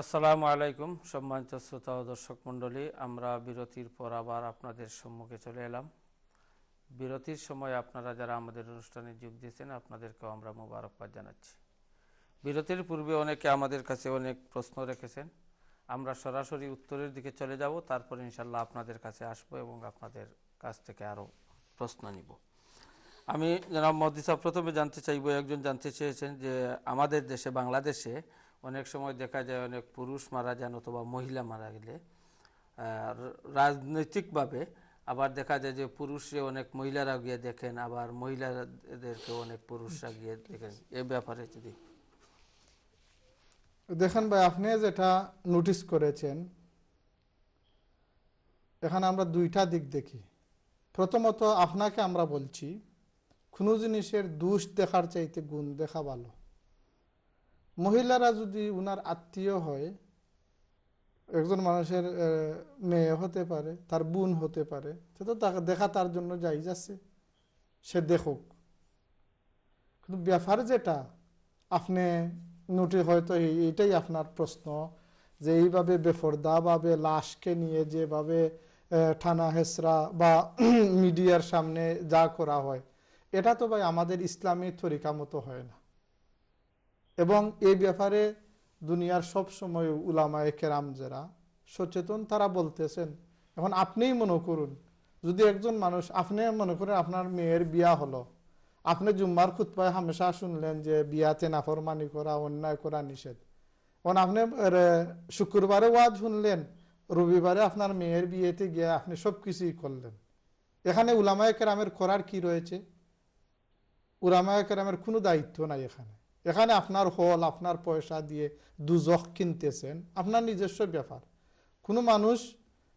আসসালামু আলাইকুম, সম্মানিত শ্রোতা ও দর্শক মণ্ডলী, আমরা বিরতির পর আবার আপনাদের সম্মুখে চলে এলাম। বিরতির সময় আপনারা যারা আমাদের অনুষ্ঠানে যোগ দিয়েছেন, আপনাদেরকেও আমরা মোবারকবাদ জানাচ্ছি। বিরতির পূর্বে অনেকে আমাদের কাছে অনেক প্রশ্ন রেখেছেন। আমরা সরাসরি উত্তরের দিকে চলে যাব, তারপর ইনশাল্লাহ আপনাদের কাছে আসব এবং আপনাদের কাছ থেকে আরও প্রশ্ন নিব। আমি জনাব মোদি সাহেব প্রথমে জানতে চাইব, একজন জানতে চেয়েছেন যে আমাদের দেশে, বাংলাদেশে অনেক সময় দেখা যায় অনেক পুরুষ মারা যান অথবা মহিলা মারা গেলে রাজনৈতিকভাবে আবার দেখা যায় যে পুরুষে অনেক মহিলারা গিয়ে দেখেন, আবার মহিলাদেরকে অনেক পুরুষরা গিয়ে দেখেন। এ ব্যাপারে যদি দেখেন ভাই, আপনি যেটা নোটিস করেছেন, এখানে আমরা দুইটা দিক দেখি। প্রথমত আপনাকে আমরা বলছি, কোনো জিনিসের দোষ দেখার চাইতে গুণ দেখা ভালো। মহিলারা যদি উনার আত্মীয় হয়, একজন মানুষের মেয়ে হতে পারে, তার বোন হতে পারে, সে তো তাকে দেখা তার জন্য যাই যাচ্ছে সে দেখুক। কিন্তু ব্যাপার যেটা, আপনি নোটে হয়তো এই- এইটাই আপনার প্রশ্ন, যে এইভাবে বেফরদাভাবে লাশকে নিয়ে যেভাবে থানা হেসরা বা মিডিয়ার সামনে যা করা হয়, এটা তো ভাই আমাদের ইসলামী তরিকা মতো হয় না। এবং এই ব্যাপারে দুনিয়ার সব সময় উলামায়ে কেরাম যারা, সচেতন তারা বলতেছেন। এখন আপনিই মনে করুন, যদি একজন মানুষ, আপনি মনে করেন আপনার মেয়ের বিয়া হলো, আপনি জুম্মার খুতবায় হামেশা শুনলেন যে বিয়াতে নাফরমানি করা, অন্যায় করা নিষেধ। এখন আপনি শুক্রবারে ওয়াজ শুনলেন, রবিবারে আপনার মেয়ের বিয়েতে গিয়ে আপনি সব কিছুই করলেন। এখানে উলামায়ে কেরামের করার কি রয়েছে? উলামায়ে কেরামের কোনো দায়িত্ব নাই এখানে। এখানে আপনার হল, আপনার পয়সা দিয়ে দুজক কিনতেছেন, আপনার নিজস্ব ব্যাপার। কোনো মানুষ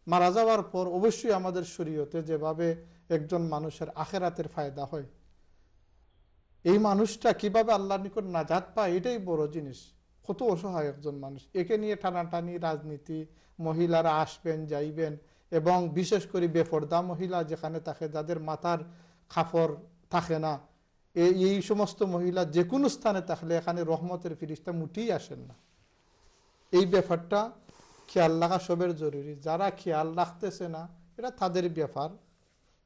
মারা যাওয়ার পর অবশ্যই আমাদের শরীয়তে যেভাবে একজন মানুষের আখেরাতের ফায়দা হয়, এই মানুষটা কীভাবে আল্লাহর নিকট নাজাত পায়, এটাই বড় জিনিস। কত অসহায় একজন মানুষ। একে নিয়ে টানাটানি, রাজনীতি, মহিলারা আসবেন, যাইবেন এবং বিশেষ করে বেফর্দা মহিলা যেখানে তাকে যাদের মাথার খাফর থাকে না এই সমস্ত মহিলা যে কোনো স্থানে থাকলে এখানে রহমতের ফিরিস্তা মুটেই আসেন না। এই ব্যাপারটা খেয়াল রাখা সবের জরুরি। যারা খেয়াল রাখতেছে না এটা তাদের ব্যাপার।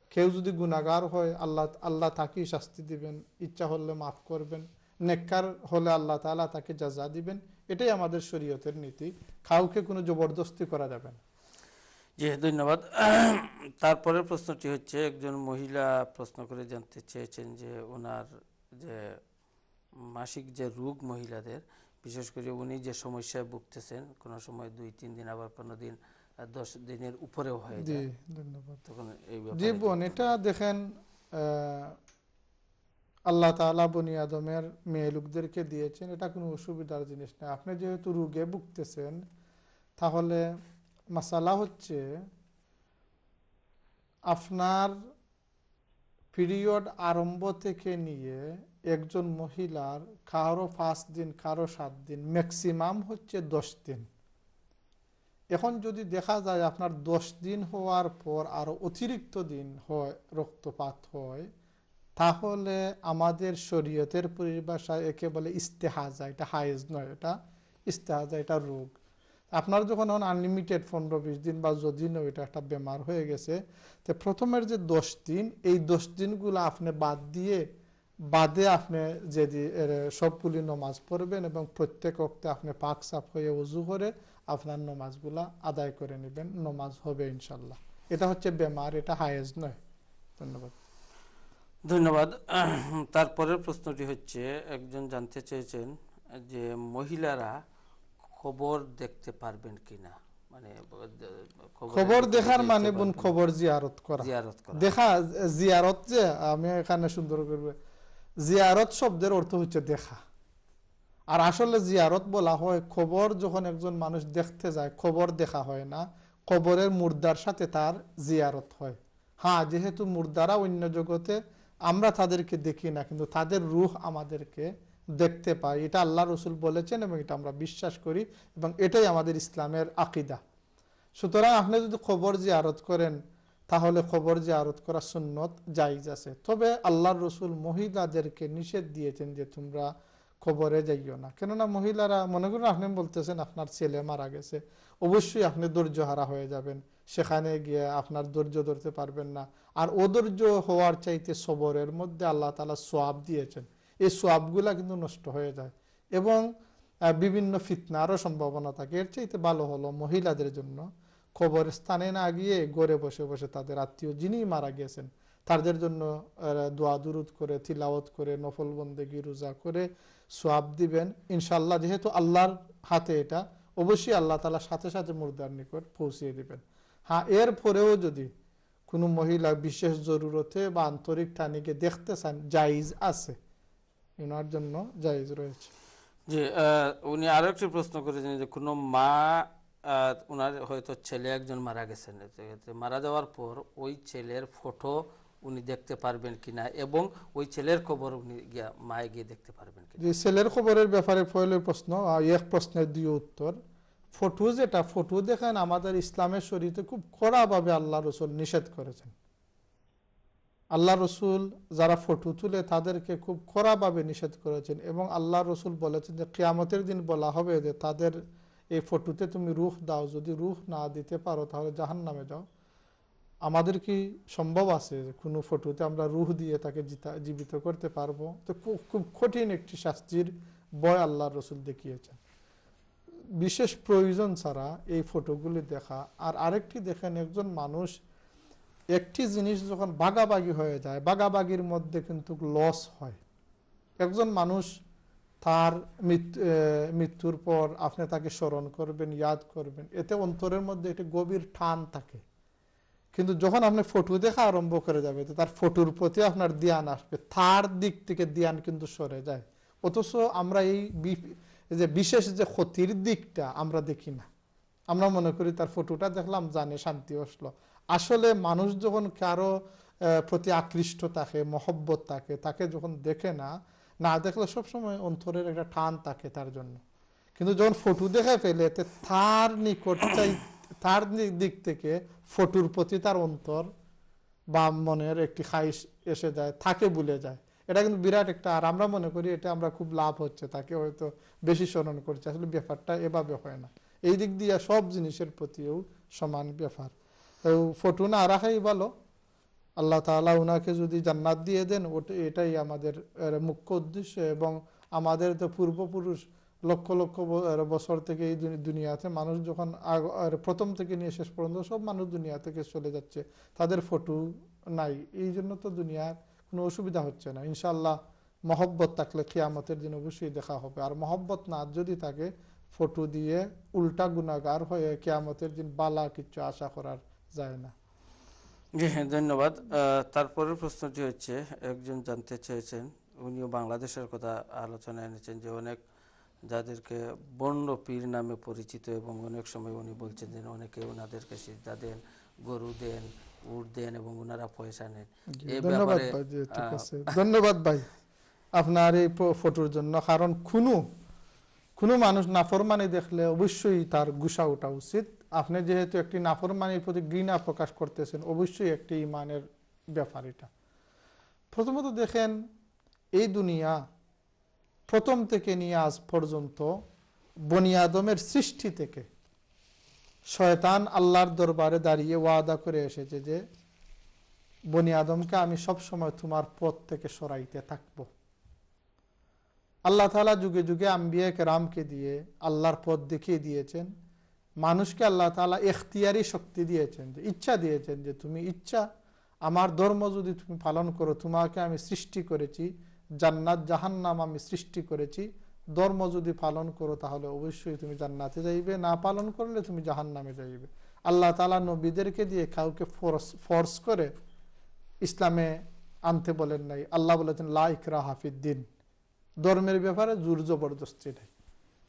কেউ যদি গুণাগার হয়, আল্লাহ আল্লাহ তাকেই শাস্তি দিবেন। ইচ্ছা হলে মাফ করবেন। নেককার হলে আল্লাহ তালা তাকে যাজা দিবেন। এটাই আমাদের শরীয়তের নীতি। কাউকে কোনো জবরদস্তি করা যাবে না। জি ধন্যবাদ। তারপরের প্রশ্নটি হচ্ছে একজন মহিলা প্রশ্ন করে জানতে চেয়েছেন যে ওনার যে মাসিক যে রোগ মহিলাদের বিশেষ করে উনি যে সমস্যায় ভুগতেছেন কোনো সময় দুই তিন দিন আবার কোনো দিন দশ দিনের উপরেও হয়ে যায়। তখন জি বোন এটা দেখেন আহ, আল্লাহ তাআলা বনি আদমের মেয়ে লোকদেরকে দিয়েছেন। এটা কোনো অসুবিধার জিনিস না। আপনি যেহেতু রোগে ভুগতেছেন তাহলে মাসালা হচ্ছে আপনার পিরিয়ড আরম্ভ থেকে নিয়ে একজন মহিলার কারও পাঁচ দিন, কারও সাত দিন ম্যাক্সিমাম হচ্ছে দশ দিন। এখন যদি দেখা যায় আপনার দশ দিন হওয়ার পর আরও অতিরিক্ত দিন হয়, রক্তপাত হয়, তাহলে আমাদের শরীয়তের পরিভাষায় একে বলে ইস্তেহাজা, এটা হাইজ নয়, এটা ইস্তেহাজা, এটা রোগ। আপনার যখন এখন আনলিমিটেড পনেরো, বিশ দিন বা যদিনও এটা একটা বেমার হয়ে গেছে, তো প্রথমের যে দশ দিন, এই দশ দিনগুলো আপনি বাদ দিয়ে, বাদে আপনি যদি সবগুলি নমাজ পড়বেন এবং প্রত্যেক অক্তে আপনি পাক সাফ হয়ে উজু করে আপনার নমাজগুলা আদায় করে নেবেন, নমাজ হবে ইনশাল্লাহ। এটা হচ্ছে বেমার, এটা হায়েজ নয়। ধন্যবাদ। ধন্যবাদ। তারপরের প্রশ্নটি হচ্ছে, একজন জানতে চেয়েছেন যে মহিলারা খবর দেখতে পারবেন কিনা? মানে খবর দেখার মানে বোন খবর জিয়ারত করা। জিয়ারত করা। দেখা জিয়ারত যে আমি এখানে সুন্দর করবে জিয়ারত শব্দের অর্থ হচ্ছে দেখা। আর আসলে জিয়ারত বলা হয় খবর যখন একজন মানুষ দেখতে যায় খবর দেখা হয় না খবরের মুর্দার সাথে তার জিয়ারত হয়। হ্যাঁ যেহেতু মুর্দারা অন্য জগতে আমরা তাদেরকে দেখি না কিন্তু তাদের রুহ আমাদেরকে দেখতে পাই। এটা আল্লাহ রসুল বলেছেন এবং এটা আমরা বিশ্বাস করি এবং এটাই আমাদের ইসলামের আকিদা। সুতরাং আপনি যদি খবর জিয়ারত করেন, তাহলে খবর জিয়ারত করা সুন্নত জাইজ আছে। তবে আল্লাহর রসুল মহিলাদেরকে নিষেধ দিয়েছেন যে তোমরা খবরে যাইও না। কেননা মহিলারা, মনে করুন আপনি বলতেছেন আপনার ছেলে মারা গেছে, অবশ্যই আপনি ধৈর্য হারা হয়ে যাবেন। সেখানে গিয়ে আপনার ধৈর্য ধরতে পারবেন না। আর অধৈর্য হওয়ার চাইতে সবরের মধ্যে আল্লাহ তালা সোয়াব দিয়েছেন। এই সোয়াবগুলা কিন্তু নষ্ট হয়ে যায়। এবং বিভিন্ন ফিতনারও সম্ভাবনা থাকে। এর চাইতে ভালো হলো মহিলাদের জন্য খবর স্থানে না গিয়ে গড়ে বসে বসে তাদের আত্মীয় যিনি মারা গেছেন, তাদের জন্য দোয়া দুরুদ করে, তিলাওয়াত করে, নফল বন্দেগি, রোজা করে সোয়াব দিবেন। ইনশাল্লাহ যেহেতু আল্লাহর হাতে এটা, অবশ্যই আল্লাহ তালা সাথে সাথে মুর্দার নিকট পৌঁছিয়ে দিবেন। হ্যাঁ এর পরেও যদি কোনো মহিলা বিশেষ জরুরতে বা আন্তরিক টানিকে দেখতে চান জাইজ আছে। ওনার জন্য জাইজ রয়েছে। জি উনি আরও একটি প্রশ্ন করেছেন যে কোনো মা ওনার হয়তো ছেলে একজন মারা গেছেন। মারা যাওয়ার পর ওই ছেলের ফটো উনি দেখতে পারবেন কিনা এবং ওই ছেলের খবর উনি গিয়া মায়ে গিয়ে দেখতে পারবেন কিনা? যে ছেলের খবরের ব্যাপারে পয়লের প্রশ্ন এক প্রশ্নের দুই উত্তর। ফটো যেটা ফটো দেখেন আমাদের ইসলামের শরীরে খুব কড়াভাবে আল্লাহ রসুল নিষেধ করেছেন। আল্লাহ রসুল যারা ফটো তুলে তাদেরকে খুব কড়াভাবে নিষেধ করেছেন এবং আল্লাহ রসুল বলেছেন যে কিয়ামতের দিন বলা হবে যে তাদের এই ফটোতে তুমি রুহ দাও, যদি রুহ না দিতে পারো তাহলে জাহান নামে যাও। আমাদের কি সম্ভব আছে কোনো ফটোতে আমরা রুহ দিয়ে তাকে জিতা- জীবিত করতে পারব? তো খুব কঠিন একটি শাস্তির বয় আল্লাহ রসুল দেখিয়েছেন। বিশেষ প্রয়োজন ছাড়া এই ফটোগুলি দেখা। আর আরেকটি দেখেন, একজন মানুষ একটি জিনিস যখন বাগাবাগি হয়ে যায়, বাগাবাগির মধ্যে কিন্তু লস হয়। একজন মানুষ তার মৃত্যু মৃত্যুর পর আপনি তাকে স্মরণ করবেন, ইয়াদ করবেন, এতে অন্তরের মধ্যে একটি গভীর টান থাকে। কিন্তু যখন আপনি ফটো দেখা আরম্ভ করে যাবে, তো তার ফটোর প্রতি আপনার ধ্যান আসবে, তার দিক থেকে ধ্যান কিন্তু সরে যায়। অথচ আমরা এই যে বিশেষ যে ক্ষতির দিকটা আমরা দেখি না। আমরা মনে করি তার ফটোটা দেখলাম, জানে, শান্তি আসলো। আসলে মানুষ যখন কারও প্রতি আকৃষ্ট থাকে, মহব্বত থাকে, তাকে যখন দেখে না না দেখলে সবসময় অন্তরের একটা টান থাকে তার জন্য। কিন্তু যখন ফটো দেখে ফেলে তার নিকট তার দিক থেকে ফটোর প্রতি তার অন্তর বা মনের একটি খাইশ এসে যায়, থাকে ভুলে যায়। এটা কিন্তু বিরাট একটা, আর আমরা মনে করি এটা আমরা খুব লাভ হচ্ছে, তাকে হয়তো বেশি স্মরণ করছে। আসলে ব্যাপারটা এভাবে হয় না। এই দিক দিয়ে সব জিনিসের প্রতিও সমান ব্যাপার। ফটো না রাখাই ভালো। আল্লাহ তাআলা উনাকে যদি জান্নাত দিয়ে দেন, ওটা, এটাই আমাদের মুখ্য উদ্দেশ্য এবং আমাদের তো পূর্বপুরুষ লক্ষ লক্ষ বছর থেকে এই দুনিয়াতে মানুষ যখন প্রথম থেকে নিয়ে শেষ পর্যন্ত সব মানুষ দুনিয়া থেকে চলে যাচ্ছে। তাদের ফটো নাই। এই জন্য তো দুনিয়ার কোনো অসুবিধা হচ্ছে না। ইনশাল্লাহ মহব্বত থাকলে কিয়ামতের দিন অবশ্যই দেখা হবে। আর মহব্বত না যদি থাকে, ফটো দিয়ে উল্টা গুণাগার হয়ে কিয়ামতের দিন বালা কিছু আশা করার যায় না। জি হ্যাঁ ধন্যবাদ। তারপরের প্রশ্নটি হচ্ছে একজন জানতে চেয়েছেন উনিও বাংলাদেশের কথা আলোচনা এনেছেন যে অনেক যাদেরকে বন্ড পীর নামে পরিচিত এবং অনেক সময় উনি বলছেন যে অনেকে ওনাদেরকে সিজদা দেন গরু দেন উট দেন এবং ওনারা পয়সা নেন। ধন্যবাদ ভাই ঠিক আছে। ধন্যবাদ ভাই আপনার এই ফটোর জন্য। কারণ কোনো কোনো মানুষ নাফরমানি দেখলে অবশ্যই তার গুসা ওঠা উচিত। আপনি যেহেতু একটি নাফরমানির প্রতি ঘৃণা প্রকাশ করতেছেন, অবশ্যই একটি ইমানের ব্যাপার এটা। প্রথমত দেখেন, এই দুনিয়া প্রথম থেকে নিয়ে আজ পর্যন্ত বনি আদমের সৃষ্টি থেকে শয়তান আল্লাহর দরবারে দাঁড়িয়ে ওয়াদা করে এসেছে যে, বনি আদমকে আমি সব সময় তোমার পথ থেকে সরাইতে থাকব। আল্লাহ তালা যুগে যুগে আম্বিয়া কেরামকে দিয়ে আল্লাহর পথ দেখিয়ে দিয়েছেন। মানুষকে আল্লাহ তালা এখতিয়ারি শক্তি দিয়েছেন যে, ইচ্ছা দিয়েছেন যে, তুমি ইচ্ছা, আমার ধর্ম যদি তুমি পালন করো, তোমাকে আমি সৃষ্টি করেছি, জান্নাত, জাহান্নাম আমি সৃষ্টি করেছি, ধর্ম যদি পালন করো তাহলে অবশ্যই তুমি জান্নাতে যাইবে, না পালন করলে তুমি জাহান্নামে যাইবে। আল্লাহ তালা নবীদেরকে দিয়ে কাউকে ফোর্স ফোর্স করে ইসলামে আনতে বলেন নাই। আল্লাহ বলেছেন, লা ইকরা হাফিদ্দিন ধর্মের ব্যাপারে জোর জবরদস্তি নেই।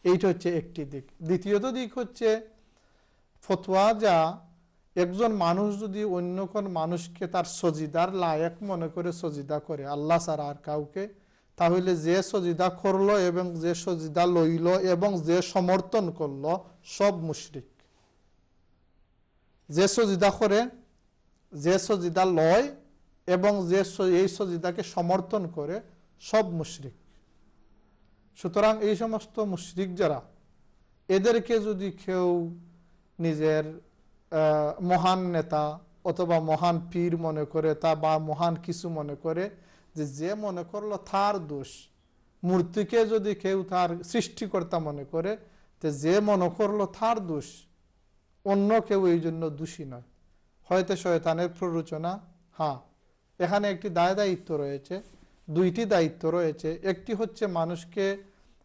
এইটা হচ্ছে একটি দিক। দ্বিতীয়ত দিক হচ্ছে ফতোয়া যা একজন মানুষ যদি অন্য কোন মানুষকে তার সজিদার লায়ক মনে করে সজিদা করে, আল্লাহ ছাড়া আর কাউকে, তাহলে যে সজিদা করল এবং যে সজিদা লইল এবং যে সমর্থন করল, সব মুশরিক। যে সজিদা করে, যে সজিদা লয় এবং যে এই সজিদাকে সমর্থন করে, সব মুশরিক। সুতরাং এই সমস্ত মুশরিক যারা, এদেরকে যদি কেউ নিজের মহান নেতা অথবা মহান পীর মনে করে তা বা মহান কিছু মনে করে যে যে মনে করল তার দোষ। মূর্তিকে যদি কেউ তার সৃষ্টিকর্তা মনে করে যে যে মনে করল তার দোষ, অন্য কেউ এই জন্য দোষী নয়। হয়তো শয়তানের প্ররোচনা হ্যাঁ এখানে একটি দায় দায়িত্ব রয়েছে, দুইটি দায়িত্ব রয়েছে। একটি হচ্ছে মানুষকে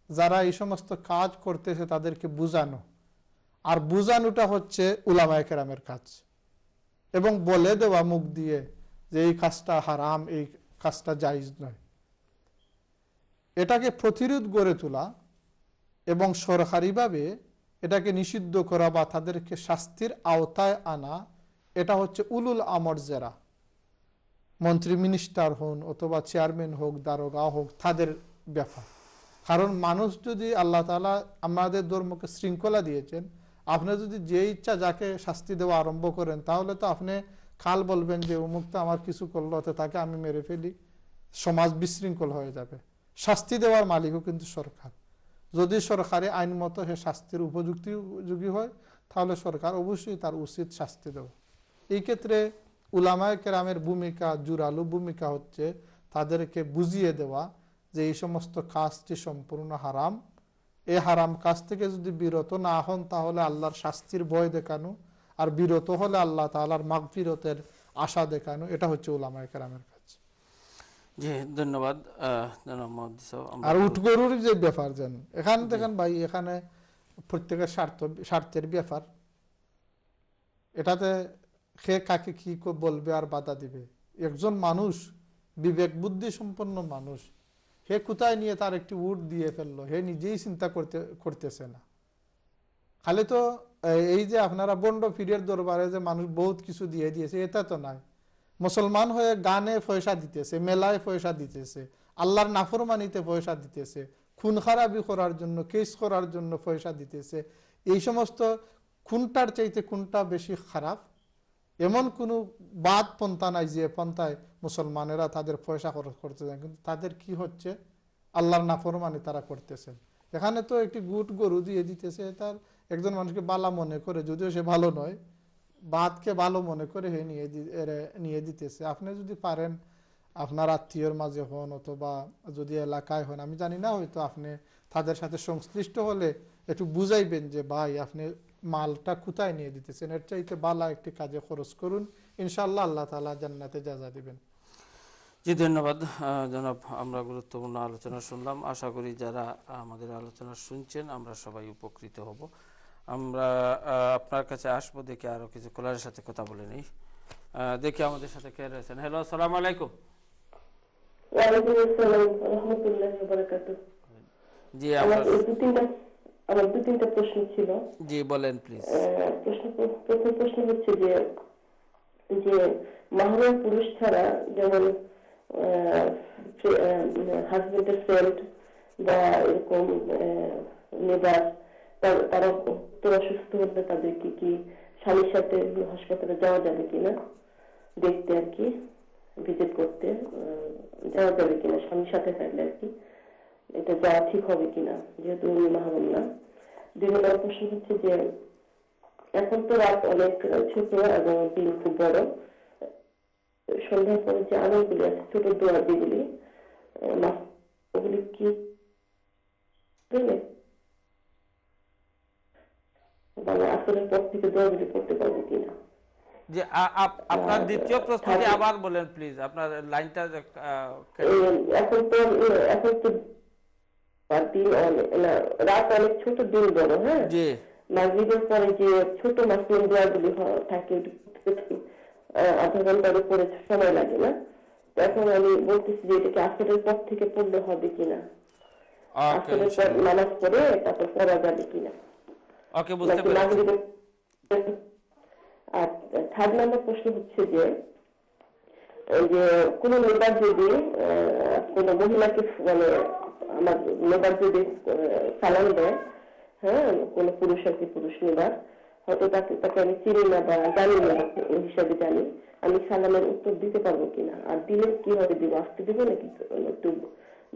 যারা এই সমস্ত কাজ করতেছে তাদেরকে বুঝানো। আর বুঝানোটা হচ্ছে উলামায় কেরামের কাজ। এবং বলে দেওয়া মুখ দিয়ে যে এই কাজটা হারাম, এই কাজটা জায়জ নয়। এটাকে প্রতিরোধ গড়ে তোলা এবং সরকারিভাবে এটাকে নিষিদ্ধ করা বা তাদেরকে শাস্তির আওতায় আনা, এটা হচ্ছে উলুল আমর জেরা। মন্ত্রী মিনিস্টার হন অথবা চেয়ারম্যান হোক, দারোগা হোক, তাদের ব্যাপার। কারণ মানুষ যদি আল্লাহ তালা আমাদের ধর্মকে শৃঙ্খলা দিয়েছেন আপনি যদি যে ইচ্ছা যাকে শাস্তি দেওয়া আরম্ভ করেন, তাহলে তো আপনি খাল বলবেন যে, অমুক তো আমার কিছু করল তো তাকে আমি মেরে ফেলি। সমাজ বিশৃঙ্খল হয়ে যাবে। শাস্তি দেওয়ার মালিকও কিন্তু সরকার। যদি সরকারে আইন মতো সে শাস্তির উপযুক্তি হয়, তাহলে সরকার অবশ্যই তার উচিত শাস্তি দেওয়া। এই ক্ষেত্রে উলামায় কেরামের ভূমিকা, জুরালু ভূমিকা হচ্ছে তাদেরকে বুঝিয়ে দেওয়া যে এই সমস্ত কাজটি সম্পূর্ণ হারাম। এই হারাম কাজ থেকে যদি বিরত না হন তাহলে আল্লাহর শাস্তির ভয় দেখানো আর বিরত হলে আল্লাহ তালার মাগফিরতের আশা দেখানো এটা হচ্ছে উলামায় কেরামের কাজ। জি ধন্যবাদ। আহ, জনাব মোহাম্মদ ইউসুফ। আমরা আর উট গরুর যে ব্যাপার যেন এখানে দেখেন ভাই এখানে প্রত্যেকের স্বার্থ স্বার্থের ব্যাপার। এটাতে সে কাকে কি বলবে আর বাধা দিবে? একজন মানুষ বিবেক বুদ্ধি সম্পন্ন মানুষ হে কোথায় নিয়ে তার একটি উট দিয়ে ফেলল? হে নিজেই চিন্তা করতে, করতেছে না। খালি তো এই- যে আপনারা বন্ড পীরের দরবারে যে মানুষ বহুত কিছু দিয়ে দিয়েছে, এটা তো নাই। মুসলমান হয়ে গানে পয়সা দিতেছে, মেলায় পয়সা দিতেছে, আল্লাহর নাফরমানিতে পয়সা দিতেছে, খুন খারাপি করার জন্য, কেস করার জন্য পয়সা দিতেছে, এই সমস্ত খুনটার চাইতে কোনটা বেশি খারাপ? এমন কোনো বাদ পন্থা নাই যে পন্থায় মুসলমানেরা তাদের পয়সা খরচ করতে করতেছেন কিন্তু তাদের কি হচ্ছে? আল্লাহর নাফরমানি তারা করতেছেন। এখানে তো একটি গুট গরু দিয়ে দিতেছে, তার একজন মানুষকে বালা মনে করে, যদিও সে ভালো নয়, বাদকে ভালো মনে করে হে নিয়ে নিয়ে দিতেছে। আপনি যদি পারেন, আপনার আত্মীয়র মাঝে হন অথবা যদি এলাকায় হন, আমি জানি না হয়তো আপনি তাদের সাথে সংশ্লিষ্ট হলে একটু বুঝাইবেন যে, ভাই, আপনি মালটা কোথায় নিয়ে দিতেছেন? এর চাইতে বালা একটি কাজে খরচ করুন। ইনশাল্লাহ আল্লাহ তালা জান্নাতে যাজা দিবেন। জি ধন্যবাদ। জনাব আমরা গুরুত্বপূর্ণ আলোচনা শুনলাম। আশা করি যারা আমাদের আলোচনা শুনছেন আমরা সবাই উপকৃত হব। আমরা আপনার কাছে আসব দেখি আরও কিছু কলারের সাথে কথা বলে নেই। আহ, দেখি আমাদের সাথে কে রয়েছেন। হ্যালো আসসালামু আলাইকুম। ওয়ালাইকুম আসসালাম। রহমতুল্লাহ বারাকাতু জি আমার আমরা দু তিনটা প্রশ্ন ছিল। জি বলেন প্লিজ প্রশ্ন প্রথম প্রশ্ন হচ্ছে যে যে মাহরম পুরুষ ছাড়া যেমন হাজবেন্ডের ফ্রেন্ড বা এরকম নেবার তারা তোরা সুস্থ হলে তাদেরকে কি স্বামীর সাথে হাসপাতালে যাওয়া যাবে কিনা? দেখতে আর কি ভিজিট করতে যাওয়া যাবে কিনা স্বামীর সাথে থাকলে আর কি। এটা যাওয়া ঠিক হবে কিনা যেহেতু উনি মাহরম না। দুই নম্বর প্রশ্ন হচ্ছে যে এখন তো রাত অনেক ছোট এবং দিন খুব বড়। সন্ধ্যার পরে যে আমলগুলি আছে ছোট দোয়া যেগুলি ওগুলি কি মানে আসলের পর থেকে দোয়াগুলি করতে পারব কিনা? যে আপনার দ্বিতীয় প্রশ্নটি আবার বলেন প্লিজ। আপনার লাইনটা এখন তো এখন তো আর দিন রাত অনেক ছোট দিন বড় হ্যাঁ? মাগরিবের পরে যে ছোট হ- থাকে আধা ঘণ্টার উপরে সময় লাগে না। আমি বলতেছি যে এটাকে আসরের পর থেকে পড়লে হবে কিনা। আসরের পর নামাজ পড়ে তারপর পড়া যাবে কিনা। ওকে বুঝতে পেরেছি। আর থার্ড নাম্বার প্রশ্ন হচ্ছে যে যে কোন নেবার যদি কোন মহিলাকে মানে আমার নেবার যদি সালাম দেয়। হ্যাঁ কোন পুরুষ আর কি পুরুষ নেবার। হয়তো তাকে তাকে আমি চিনি না বা জানি না ওই হিসাবে জানি। আমি সালামের উত্তর দিতে পারব কিনা? আর দিলে কীভাবে দিব আসতে দিব নাকি একটু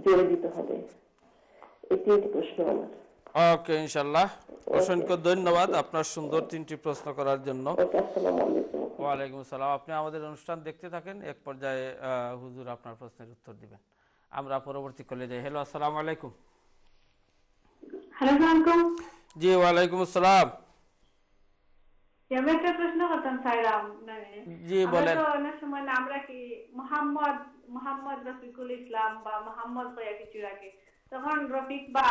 জোরে দিতে হবে? এই তিনটি প্রশ্ন আমার। ওকে ইনশাল্লাহ অসংখ্য ধন্যবাদ আপনার সুন্দর তিনটি প্রশ্ন করার জন্য। ওয়ালাইকুম আসসালাম। আপনি আমাদের অনুষ্ঠান দেখতে থাকেন এক পর্যায়ে হুজুর আপনার প্রশ্নের উত্তর দিবেন। আমরা পরবর্তী কলে যাই। হ্যালো আসসালামু আলাইকুম। জি ওয়ালাইকুম আসসালাম। প্রশ্ন করতাম জি, বলেন। অনেক সময় আমরা কি মোহাম্মদ মোহাম্মদ রফিকুল ইসলাম বা মোহাম্মদ কয়া কিছু রাখে। তখন রফিক বা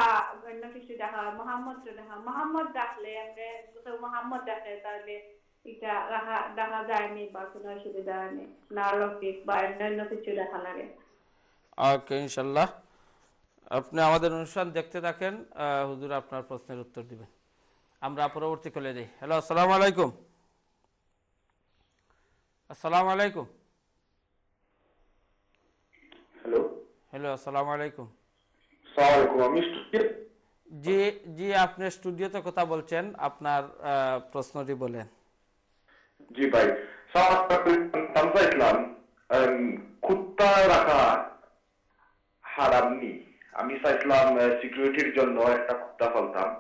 অন্য কিছু দেখা মোহাম্মদ দেখা। মোহাম্মদ ডাকলে আমরা মোহাম্মদ ডাকে তাহলে এটা রাখা দেখা যায়নি বা কোনো অসুবিধা নেই না রফিক বা অন্যান্য কিছু দেখা লাগে। ওকে ইনশাল্লাহ। আপনি আমাদের অনুষ্ঠান দেখতে থাকেন হুজুর আপনার প্রশ্নের উত্তর দিবেন। আমরা পরবর্তী কলে যাই। হ্যালো আসসালামু আলাইকুম। আসসালামু আলাইকুম। হ্যালো হ্যালো আসসালামু আলাইকুম। জি জি আপনি স্টুডিওতে কথা বলছেন আপনার প্রশ্নটি বলেন। জি ভাই সালাম ইসলাম। কুত্তা রাখা। হারাম নি। আমি চাইছিলাম সিকিউরিটির জন্য একটা কুত্তা ফালতাম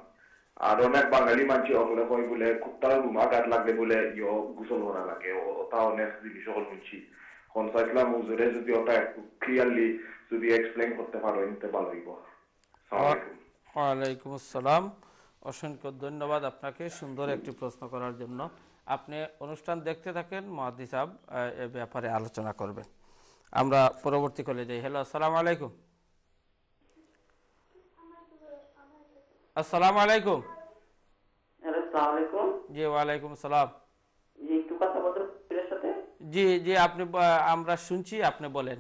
আর অনেক বাঙালি মানুষ অবলে কই বলে কুত্তার রুমা গাত লাগলে বলে, ইয় গোসল করা লাগে। ওটা অনেক জিনিস সকল শুনছি এখন চাইছিলাম, হুজুরে যদি ওটা একটু ক্লিয়ারলি যদি এক্সপ্লেন করতে পারো নিতে ভালো হইব। ওয়ালাইকুম আসসালাম। অসংখ্য ধন্যবাদ আপনাকে সুন্দর একটি প্রশ্ন করার জন্য। আপনি অনুষ্ঠান দেখতে থাকেন মহাদি সাহেব এ ব্যাপারে আলোচনা করবেন। আমরা পরবর্তী কলে যাই। হ্যালো, আসসালামু আলাইকুম। আসসালামু আলাইকুম। সালাম জি ওয়ালাইকুম আসসালাম। জি একটু কথা বলতে এর সাথে? জি জি আপনি আমরা শুনছি আপনি বলেন।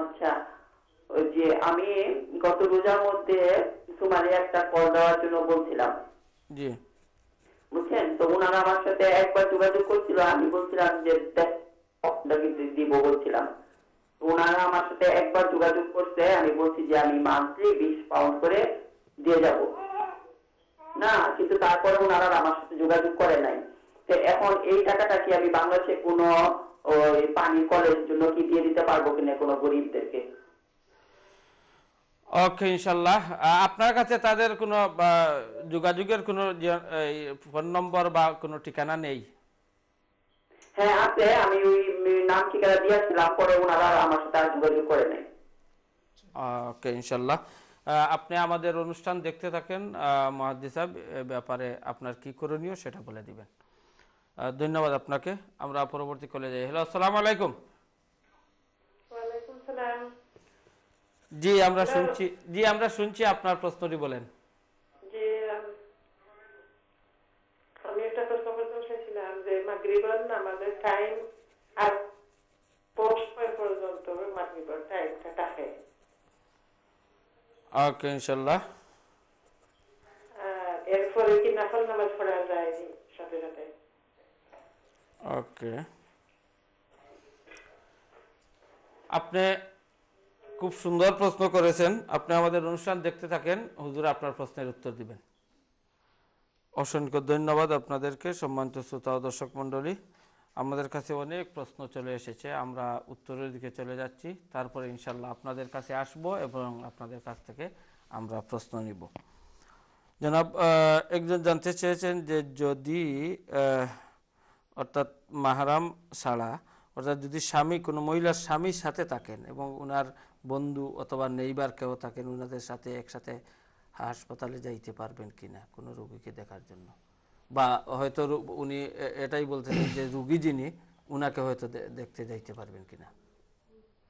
আচ্ছা ওই যে আমি গত রোজার মধ্যে মানে একটা কল দেওয়ার জন্য বলছিলাম। জি। বুঝছেন? তো ওনারা আমার সাথে একবার যোগাযোগ করছিল আমি বলছিলাম যে দিব বলছিলাম। ওনারা আমার সাথে একবার যোগাযোগ করছে আমি বলছি যে আমি মান্থলি বিশ পাউন্ড করে দিয়ে যাব। না কিন্তু তারপরে ওনারা আমার সাথে যোগাযোগ করে নাই। তো এখন এই টাকাটা কি আমি বাংলাদেশে কোনো ওই পানির কলের জন্য কি দিয়ে দিতে পারব কিনা কোনো গরিবদেরকে? ওকে ইনশাল্লাহ। আপনার কাছে তাদের কোনো যোগাযোগের কোনো ফোন নম্বর বা কোনো ঠিকানা নেই? হ্যাঁ আছে। আমি ওই নাম ঠিকানা দিয়েছিলাম পরে ওনারা আমার সাথে যোগাযোগ করে নাই। ওকে ইনশাল্লাহ। আপনি আমাদের অনুষ্ঠান দেখতে থাকেন মহাদি সাহেব ব্যাপারে আপনার কি করণীয় সেটা বলে দিবেন। ধন্যবাদ আপনাকে আমরা পরবর্তী কলে যাই। হ্যালো আসসালাম আলাইকুম। জি আমরা শুনছি জি আমরা শুনছি আপনার প্রশ্নটি বলেন যে আম- আমি একটা প্রশ্ন করতে চাইছিলাম যে মাগরিবার নামাজের টাইম আর পোস্ট পর্যন্ত মাগরিবার টাইমটা থাকে ওকে ইনশাল্লাহ এরপরে কি নাফল নামাজ পড়া যায় সাথে সাথে। ওকে আপনি খুব সুন্দর প্রশ্ন করেছেন। আপনি আমাদের অনুষ্ঠান দেখতে থাকেন। হুজুর আপনার প্রশ্নের উত্তর দিবেন। অসংখ্য ধন্যবাদ আপনাদেরকে সম্মানিত শ্রোতা ও দর্শক মণ্ডলী। আমাদের কাছে অনেক প্রশ্ন চলে এসেছে, আমরা উত্তরের দিকে চলে যাচ্ছি। তারপরে ইনশাল্লাহ আপনাদের কাছে আসব এবং আপনাদের কাছ থেকে আমরা প্রশ্ন নিব। জনাব একজন জানতে চেয়েছেন যে যদি অর্থাৎ মাহারাম ছাড়া অর্থাৎ যদি স্বামী, কোনো মহিলার স্বামীর সাথে থাকেন এবং ওনার বন্ধু অথবা নেইবার কেউ থাকেন ওনাদের সাথে একসাথে হাসপাতালে যাইতে পারবেন কিনা কোনো রোগীকে দেখার জন্য? বা হয়তো উনি এটাই বলতেছেন যে রুগী যিনি, উনাকে হয়তো দেখতে যাইতে পারবেন কিনা।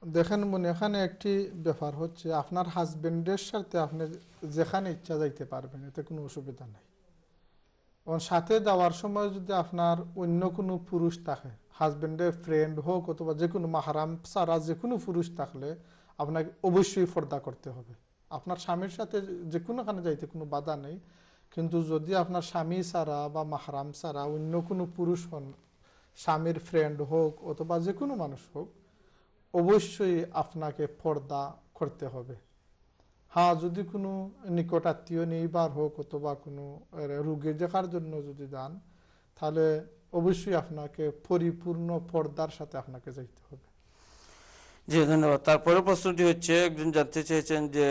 দেখেন মনে, এখানে একটি ব্যাপার হচ্ছে, আপনার হাজবেন্ডের সাথে আপনি যেখানে ইচ্ছা যাইতে পারবেন, এতে কোনো অসুবিধা নাই। এবং সাথে যাওয়ার সময় যদি আপনার অন্য কোনো পুরুষ থাকে, হাজবেন্ডের ফ্রেন্ড হোক অথবা যে কোনো মাহারাম ছাড়া যে কোনো পুরুষ থাকলে, আপনাকে অবশ্যই পর্দা করতে হবে। আপনার স্বামীর সাথে যে কোনোখানে যাইতে কোনো বাধা নেই কিন্তু যদি আপনার স্বামী ছাড়া বা মাহারাম ছাড়া অন্য কোনো পুরুষ হন, স্বামীর ফ্রেন্ড হোক অথবা যে কোনো মানুষ হোক, অবশ্যই আপনাকে পর্দা করতে হবে। হ্যাঁ যদি কোনো নিকট আত্মীয় নেইবার হোক অথবা কোনো রুগী দেখার জন্য যদি যান, তাহলে অবশ্যই আপনাকে পরিপূর্ণ পর্দার সাথে আপনাকে যাইতে হবে। জি, ধন্যবাদ। তারপরে প্রশ্নটি হচ্ছে, একজন জানতে চেয়েছেন যে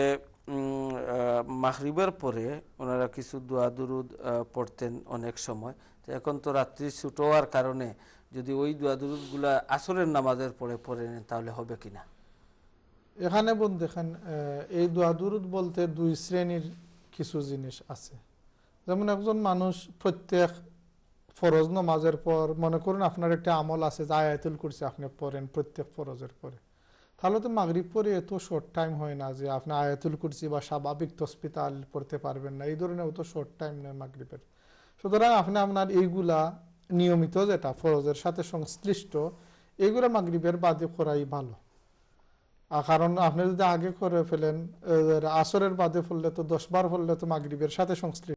মাহরিবের পরে ওনারা কিছু দোয়া, দুরুদ পড়তেন অনেক সময়। তো এখন তো রাত্রি ছুট হওয়ার কারণে যদি ওই দোয়া, দুরুদগুলা আসরের নামাজের পরে পড়ে নেন, তাহলে হবে কিনা এখানে বোন দেখেন এই দোয়া, দুরুদ বলতে দুই শ্রেণির কিছু জিনিস আছে। যেমন একজন মানুষ প্রত্যেক ফরজ নামাজের পর মনে করুন আপনার একটা আমল আছে যে আয়াতুল করছে আপনি পড়েন প্রত্যেক ফরজের পরে। তাহলে তো মাগরিব পরে এত শর্ট টাইম হয় না যে আপনি আয়াতুল করছি বা স্বাভাবিক তসপিতাল পড়তে পারবেন না। এই ধরনের অত শর্ট টাইম নেই মাগরিবের। সুতরাং আপনি আপনার এইগুলা নিয়মিত যেটা ফরজের সাথে সংশ্লিষ্ট, এইগুলা মাগরিবের বাদে করাই ভালো। কারণ আপনি যদি আগে করে ফেলেন আসরের বাদে ফেললে তো দশ বার ফেললে তো মাগরিবের সাথে সংশ্লিষ্ট।